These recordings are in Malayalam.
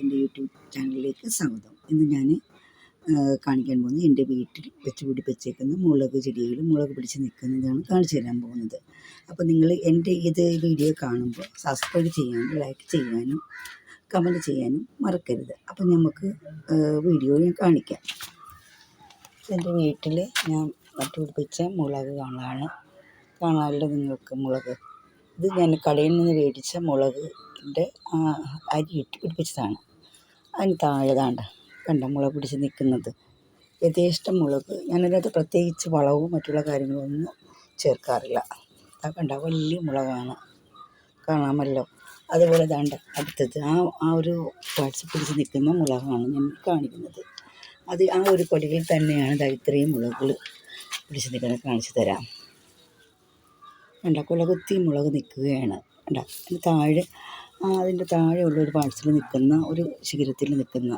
എന്റെ യൂട്യൂബ് ചാനലിലേക്ക് സ്വാഗതം. ഇന്ന് ഞാൻ കാണിക്കാൻ പോകുന്നത് എന്റെ വീട്ടിൽ വെച്ച് പിടിപ്പിച്ചേക്കുന്ന മുളക് ചെടികൾ മുളക് പിടിച്ച് നിൽക്കുന്നതാണ് കാണിച്ചു തരാൻ പോകുന്നത്. അപ്പോൾ നിങ്ങൾ എന്റെ ഇത് വീഡിയോ കാണുമ്പോൾ സബ്സ്ക്രൈബ് ചെയ്യാനും ലൈക്ക് ചെയ്യാനും കമന്റ് ചെയ്യാനും മറക്കരുത്. അപ്പോൾ നമുക്ക് വീഡിയോ ഞാൻ കാണിക്കാം. എന്റെ വീട്ടിൽ ഞാൻ നട്ടുപിടിപ്പിച്ച മുളക് കാണാണ്. കാണാമല്ലോ നിങ്ങൾക്ക് മുളക്. ഇത് ഞാൻ കടയിൽ നിന്ന് മേടിച്ച മുളകിന്റെ അരി ഇട്ട് പിടിപ്പിച്ചതാണ്. അതിന് താഴെ ദാണ്ട കണ്ട? മുളക് പിടിച്ച് നിൽക്കുന്നത്. യഥേഷ്ടം മുളക്. ഞാനതിനകത്ത് പ്രത്യേകിച്ച് വളവും മറ്റുള്ള കാര്യങ്ങളൊന്നും ചേർക്കാറില്ല. ആ കണ്ട? വലിയ മുളകാണ്. കാണാമല്ലോ. അതുപോലെ ദാണ്ട അടുത്തത്. ആ ആ ഒരു പാട്സ് പിടിച്ച് നിൽക്കുന്ന മുളകാണ് ഞാൻ കാണിക്കുന്നത്. അത് ആ ഒരു കൊടിയിൽ തന്നെയാണ് ദാ ഇത്രയും മുളകുകൾ പിടിച്ച് നിൽക്കുന്നത് കാണിച്ചു തരാം. കണ്ട? കുലകുത്തി മുളക് നിൽക്കുകയാണ്. കണ്ട? താഴെ അതിന്റെ താഴെയുള്ള ഒരു പാഴ്സൽ നിൽക്കുന്ന ഒരു ശിഖരത്തിൽ നിൽക്കുന്ന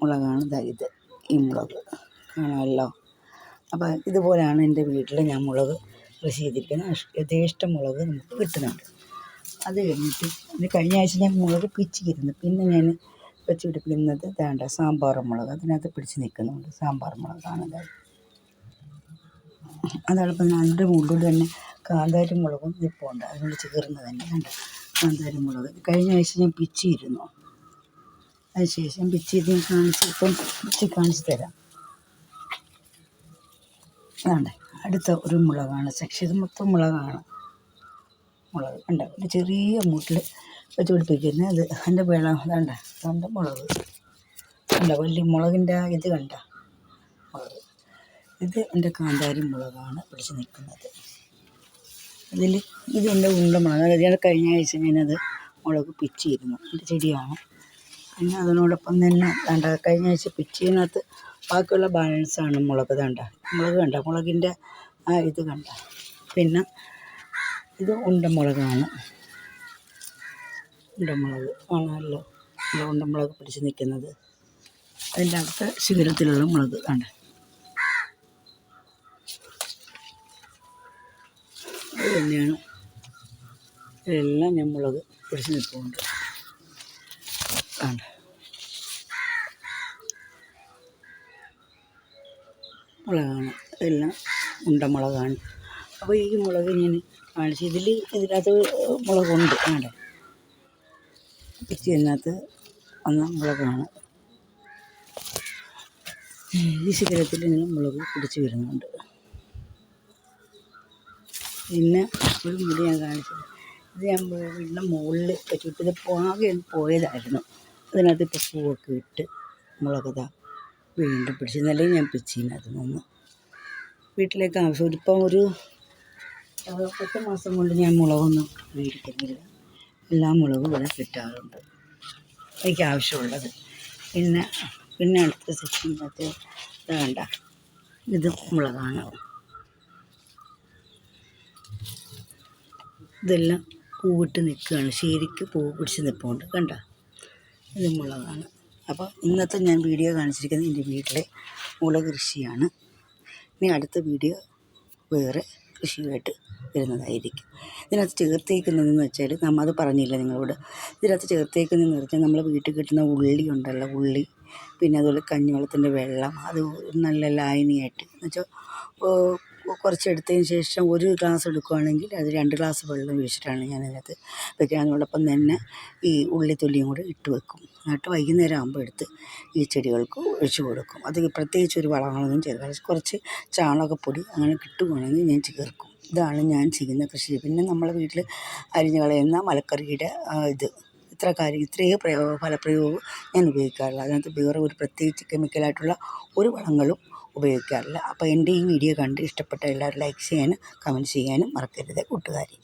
മുളകാണ് ദാ ഇത് ഈ മുളക്. കാണാമല്ലോ? അപ്പോൾ ഇതുപോലെയാണ് എന്റെ വീട്ടിൽ ഞാൻ മുളക് കൃഷി ചെയ്തിരിക്കുന്നത്. യഥേഷ്ടം മുളക് നമുക്ക് കിട്ടുന്നുണ്ട്. അത് കഴിഞ്ഞിട്ട് ഇത് കഴിഞ്ഞ ആഴ്ച ഞാൻ മുളക് പിച്ചിരുന്നു. പിന്നെ ഞാൻ വെച്ച് പിടിപ്പിക്കുന്നത് വേണ്ട സാമ്പാർ മുളക്. അതിനകത്ത് പിടിച്ച് നിൽക്കുന്നുണ്ട്. സാമ്പാർ മുളകാണ് അതായത് അതോടൊപ്പം അതിന്റെ മുകളിൽ തന്നെ കാന്താരി മുളകും നിൽപ്പുണ്ട് അതിനോട് ചേർന്ന് തന്നെ കണ്ട? കാന്താരി മുളക് കഴിഞ്ഞ ആഴ്ച ഞാൻ പിച്ചിയിരുന്നു. അതിന് ശേഷം പിച്ചി ഞാൻ കാണിച്ച് ഇപ്പം പിച്ചി കാണിച്ച് തരാം. അതാണ്ട് അടുത്ത ഒരു മുളകാണ്. സെക്ഷൻ ഇത് മൊത്തം മുളകാണ്. മുളക് ഉണ്ട് ഒരു ചെറിയ മൂട്ടിൽ വെച്ച് പിടിപ്പിക്കുന്നത് അത് എന്റെ വേള അതാണ്ട അതാണ്ട് മുളക്. കണ്ട? വലിയ മുളകിന്റെ ഇത് കണ്ട? മുളക്. ഇത് എന്റെ കാന്താരി മുളകാണ് പിടിച്ച് നിൽക്കുന്നത്. ഇതിൽ ഇത് എന്റെ ഉണ്ട മുളക് അതായത് കഴിഞ്ഞ ആഴ്ച ഞാനത് മുളക് പിച്ചിയിരുന്നു. എന്റെ ചെടിയാണ്. പിന്നെ അതിനോടൊപ്പം തന്നെ വേണ്ട കഴിഞ്ഞ ആഴ്ച പിച്ചിയതിനകത്ത് ബാക്കിയുള്ള ബാലൻസാണ് മുളക് വേണ്ട മുളക് കണ്ട? മുളകിന്റെ ആ ഇത് കണ്ട. പിന്നെ ഇത് ഉണ്ടമുളകാണ് ഉണ്ടമുളക് ആണല്ലോ ഉണ്ടമുളക് പിടിച്ച് നിൽക്കുന്നത്. അതിന്റെ അടുത്ത ശിഖരത്തിലുള്ള മുളക് കണ്ട? തന്നെയാണ്. എല്ലാം ഞാൻ മുളക് പിടിച്ച് നിൽക്കുന്നുണ്ട് കണ്ട? മുളകാണ്. ഇതെല്ലാം ഉണ്ടമുളകാണ്. അപ്പോൾ ഈ മുളക് ഞാൻ കാണിച്ച് ഇതിൽ ഇതിനകത്ത് മുളകുണ്ട്. കണ്ടോ? പിച്ചിനകത്ത് വന്ന മുളകാണ്. ഈ ശിഖരത്തിൽ ഇങ്ങനെ മുളക് പിടിച്ച് വരുന്നുണ്ട്. പിന്നെ ഒരു മുടി ഞാൻ കാണിച്ചത്. ഇത് ഞാൻ വീടിന്റെ മുകളിൽ വെച്ചിട്ട് ഇത് ആകെ പോയതായിരുന്നു. അതിനകത്ത് ഇപ്പോൾ പൂവൊക്കെ ഇട്ട് മുളകതാ വീണ്ടും പിടിച്ച് ഇന്നലെ ഞാൻ പിച്ചിനകത്ത് നിന്ന്. വീട്ടിലേക്ക് ആവശ്യം ഇപ്പം ഒരു പത്ത് മാസം കൊണ്ട് ഞാൻ മുളകൊന്നും മേടിക്കുന്നില്ല. എല്ലാ മുളകും ഇവിടെ കിട്ടാറുണ്ട് എനിക്ക് ആവശ്യമുള്ളത്. പിന്നെ പിന്നെ അടുത്ത സെക്ഷനകത്ത് വേണ്ട ഇത് മുളകാണ്. ഇതെല്ലാം പൂവിട്ട് നിൽക്കുകയാണ്. ശരിക്ക് പൂവ് പിടിച്ച് നിൽപ്പുണ്ട്. കണ്ട? ഇത് മുളകാണ് അപ്പോൾ ഇന്നത്തെ ഞാൻ വീഡിയോ കാണിച്ചിരിക്കുന്നത് എന്റെ വീട്ടിലെ മുളക് കൃഷിയാണ്. ഇനി അടുത്ത വീഡിയോ വേറെ കൃഷിയുമായിട്ട് വരുന്നതായിരിക്കും. ഇതിനകത്ത് ചേർത്തേക്കുന്നതെന്ന് വെച്ചാൽ നമ്മൾ അത് പറഞ്ഞില്ല നിങ്ങളോട്? ഇതിനകത്ത് ചേർത്തേക്കുന്നതെന്ന് വെച്ചാൽ നമ്മൾ വീട്ടിൽ കിട്ടുന്ന ഉള്ളി ഉണ്ടല്ലോ ഉള്ളി. പിന്നെ അതുപോലെ കഞ്ഞിവെള്ളത്തിന്റെ വെള്ളം. അത് നല്ല ലായനിയായിട്ട്. എന്ന് വെച്ചാൽ കുറച്ചെടുത്തതിന് ശേഷം ഒരു ഗ്ലാസ് എടുക്കുകയാണെങ്കിൽ അത് രണ്ട് ഗ്ലാസ് വെള്ളം ഒഴിച്ചിട്ടാണ് ഞാനതിനകത്ത് വെക്കുക അതിനോടൊപ്പം തന്നെ ഈ ഉള്ളിത്തൊലിയും കൂടെ ഇട്ട് വെക്കും. എന്നിട്ട് വൈകുന്നേരം ആകുമ്പോൾ എടുത്ത് ഈ ചെടികൾക്ക് ഒഴിച്ചു കൊടുക്കും. അത് പ്രത്യേകിച്ച് ഒരു വളങ്ങളൊന്നും ചേർക്കാതെ കുറച്ച് ചാണകപ്പൊടി അങ്ങനെ കിട്ടുകയാണെങ്കിൽ ഞാൻ ചേർക്കും. ഇതാണ് ഞാൻ ചെയ്യുന്ന കൃഷി. പിന്നെ നമ്മളെ വീട്ടിൽ അരിഞ്ഞ് കളയുന്ന മലക്കറിയുടെ ഇത്. ഇത്ര കാര്യം ഇത്രയേ പ്രയോ ഫലപ്രയോഗവും ഞാൻ ഉപയോഗിക്കാറുള്ളൂ അതിനകത്ത് വേറെ ഒരു പ്രത്യേകിച്ച് കെമിക്കലായിട്ടുള്ള ഒരു വളങ്ങളും ഉപയോഗിക്കാറില്ല. അപ്പോൾ എന്റെ ഈ വീഡിയോ കണ്ട് ഇഷ്ടപ്പെട്ട എല്ലാവരും ലൈക്ക് ചെയ്യാനും കമന്റ് ചെയ്യാനും മറക്കരുത് കൂട്ടുകാരി.